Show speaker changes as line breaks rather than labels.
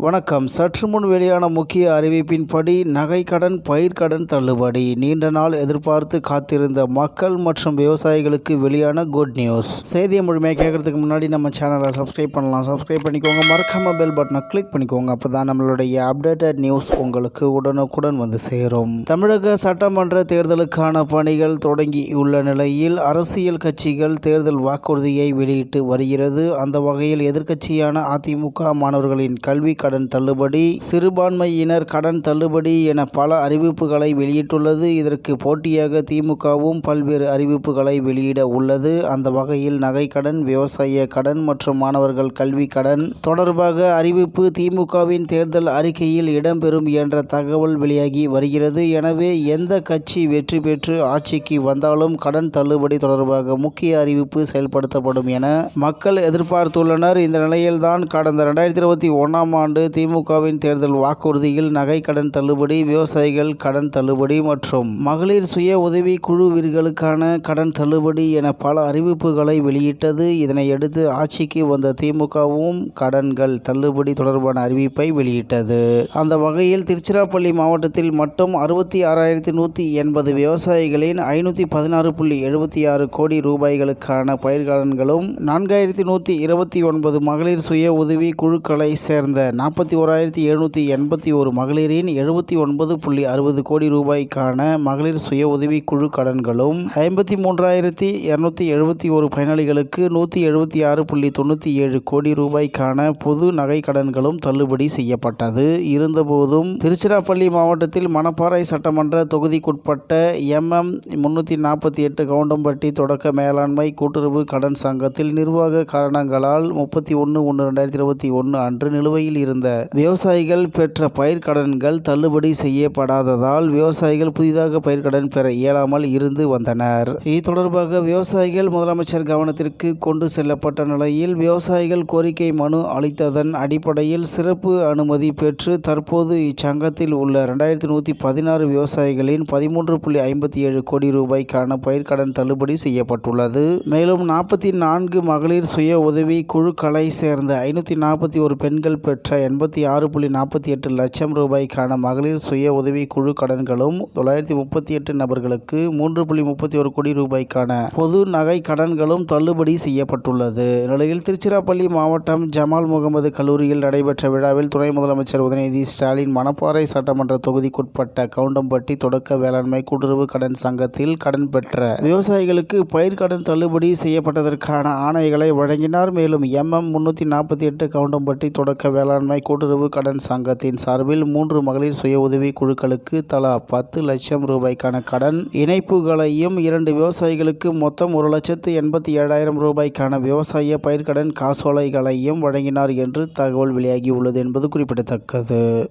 வணக்கம். சற்று முன் வெளியான முக்கிய அறிவிப்பின்படி நகைக்கடன் பயிர்க்கடன் தள்ளுபடி. நீண்ட நாள் எதிர்பார்த்து காத்திருந்த மக்கள் மற்றும் விவசாயிகளுக்கு வெளியான குட் நியூஸ் செய்தியை முழுமையாக கேட்கறதுக்கு முன்னாடி நம்ம சேனலை சப்ஸ்கிரைப் பண்ணலாம். சப்ஸ்கிரைப் பண்ணிக்கோங்க. மறக்காம பெல் பட்டனை கிளிக் பண்ணிக்கோங்க. அப்போ தான் நம்மளுடைய அப்டேட்டட் நியூஸ் உங்களுக்கு உடனுக்குடன் வந்து சேரும். தமிழக சட்டமன்ற தேர்தலுக்கான பணிகள் தொடங்கி உள்ள நிலையில் அரசியல் கட்சிகள் தேர்தல் வாக்குறுதியை வெளியிட்டு வருகிறது. அந்த வகையில் எதிர்க்கட்சியான அதிமுக மாணவர்களின் கல்வி கடன் தள்ளுபடி சிறுபான்மையினர் கடன் தள்ளுபடி என பல அறிவிப்புகளை வெளியிட்டுள்ளது. இதற்கு போட்டியாக திமுகவும் பல்வேறு அறிவிப்புகளை வெளியிட உள்ளது. அந்த வகையில் நகைக்கடன் விவசாய கடன் மற்றும் மாணவர்கள் கல்வி கடன் தொடர்பாக அறிவிப்பு திமுகவின் தேர்தல் அறிக்கையில் இடம்பெறும் என்ற தகவல் வெளியாகி வருகிறது. எனவே எந்த கட்சி வெற்றி பெற்று ஆட்சிக்கு வந்தாலும் கடன் தள்ளுபடி தொடர்பாக முக்கிய அறிவிப்பு செயல்படுத்தப்படும் என மக்கள் எதிர்பார்த்துள்ளனர். இந்த நிலையில்தான் கடந்த ரெண்டாயிரத்தி இருபத்தி ஒன்றாம் ஆண்டு திமுகவின் தேர்தல் வாக்குறுதியில் நகை கடன் தள்ளுபடி விவசாயிகள் கடன் தள்ளுபடி மற்றும் மகளிர் சுய உதவி குழுவிற்களுக்கான கடன் தள்ளுபடி என பல அறிவிப்புகளை வெளியிட்டது. இதனையடுத்து ஆட்சிக்கு வந்த திமுகவும் கடன்கள் தள்ளுபடி தொடர்பான அறிவிப்பை வெளியிட்டது. அந்த வகையில் திருச்சிராப்பள்ளி மாவட்டத்தில் மட்டும் அறுபத்தி ஆறாயிரத்தி நூற்றி எண்பது விவசாயிகளின் ஐநூற்றி பதினாறு புள்ளி எழுபத்தி ஆறு கோடி ரூபாய்களுக்கான பயிர்கடன்களும் நான்காயிரத்தி நூற்றி இருபத்தி ஒன்பது மகளிர் சுய உதவி குழுக்களை சேர்ந்த நாற்பத்தி ஓராயிரத்தி எழுநூற்றி எண்பத்தி ஒரு மகளிரின் எழுபத்தி ஒன்பது புள்ளி அறுபது கோடி ரூபாய்க்கான மகளிர் சுய உதவி குழு கடன்களும் ஐம்பத்தி மூன்றாயிரத்தி இரநூத்தி எழுபத்தி ஒரு பயனாளிகளுக்கு நூற்றி எழுபத்தி ஆறு புள்ளி தொண்ணூற்றி ஏழு கோடி ரூபாய்க்கான பொது நகை கடன்களும் தள்ளுபடி செய்யப்பட்டது. இருந்தபோதும் திருச்சிராப்பள்ளி மாவட்டத்தில் மணப்பாறை சட்டமன்ற தொகுதிக்குட்பட்ட எம்எம் முன்னூற்றி நாற்பத்தி எட்டு கவுண்டம்பட்டி தொடக்க மேலாண்மை கூட்டுறவு கடன் சங்கத்தில் நிர்வாக காரணங்களால் முப்பத்தி ஒன்று ஒன்று ரெண்டாயிரத்தி இருபத்தி ஒன்று அன்று நிலுவையில் இருந்த விவசாயிகள் பெற்ற பயிர்க்கடன்கள் தள்ளுபடி செய்யப்படாததால் விவசாயிகள் புதிதாக பயிர்க்கடன் பெற இயலாமல் இருந்து வந்தனர். இது தொடர்பாக விவசாயிகள் முதலமைச்சர் கவனத்திற்கு கொண்டு செல்லப்பட்ட நிலையில் விவசாயிகள் கோரிக்கை மனு அளித்ததன் அடிப்படையில் சிறப்பு அனுமதி பெற்று தற்போது இச்சங்கத்தில் உள்ள ரெண்டாயிரத்தி நூற்றி பதினாறு விவசாயிகளின் பதிமூன்று புள்ளி ஐம்பத்தி ஏழு கோடி ரூபாய்க்கான பயிர்க்கடன் தள்ளுபடி செய்யப்பட்டுள்ளது. மேலும் நாற்பத்தி நான்கு மகளிர் சுய உதவி குழுக்களை சேர்ந்த ஐநூற்றி நாற்பத்தி ஒரு பெண்கள் பெற்ற எண்பத்தி ஆறு புள்ளி நாற்பத்தி எட்டு லட்சம் ரூபாய்க்கான மகளிர் சுய உதவி குழு கடன்களும் தொள்ளாயிரத்தி முப்பத்தி எட்டு நபர்களுக்கு மூன்று புள்ளி முப்பத்தி ஒரு கோடி ரூபாய்க்கான பொது நகை கடன்களும் தள்ளுபடி செய்யப்பட்டுள்ளது. நிலையில் திருச்சிராப்பள்ளி மாவட்டம் ஜமால் முகமது கல்லூரியில் நடைபெற்ற விழாவில் துணை முதலமைச்சர் உதயநிதி ஸ்டாலின் மணப்பாறை சட்டமன்ற தொகுதிக்குட்பட்ட கவுண்டம்பட்டி தொடக்க வேளாண்மை கூட்டுறவு கடன் சங்கத்தில் கடன் பெற்ற விவசாயிகளுக்கு பயிர்க்கடன் தள்ளுபடி செய்யப்பட்டதற்கான ஆணைகளை வழங்கினார். மேலும் எம்எம் முன்னூற்றி நாற்பத்தி எட்டு கவுண்டம்பட்டி தொடக்க வேளாண்மை கூட்டுறவு கடன் சங்கத்தின் சார்பில் மூன்று மகளிர் சுய உதவி குழுக்களுக்கு தலா பத்து லட்சம் ரூபாய்க்கான கடன். இணைப்புகளையும் இரண்டு விவசாயிகளுக்கு மொத்தம் ஒரு லட்சத்து எண்பத்தி ஏழாயிரம் ரூபாய்க்கான விவசாய பயிர்க்கடன் காசோலைகளையும் வழங்கினார் என்று தகவல் வெளியாகியுள்ளது என்பது குறிப்பிடத்தக்கது.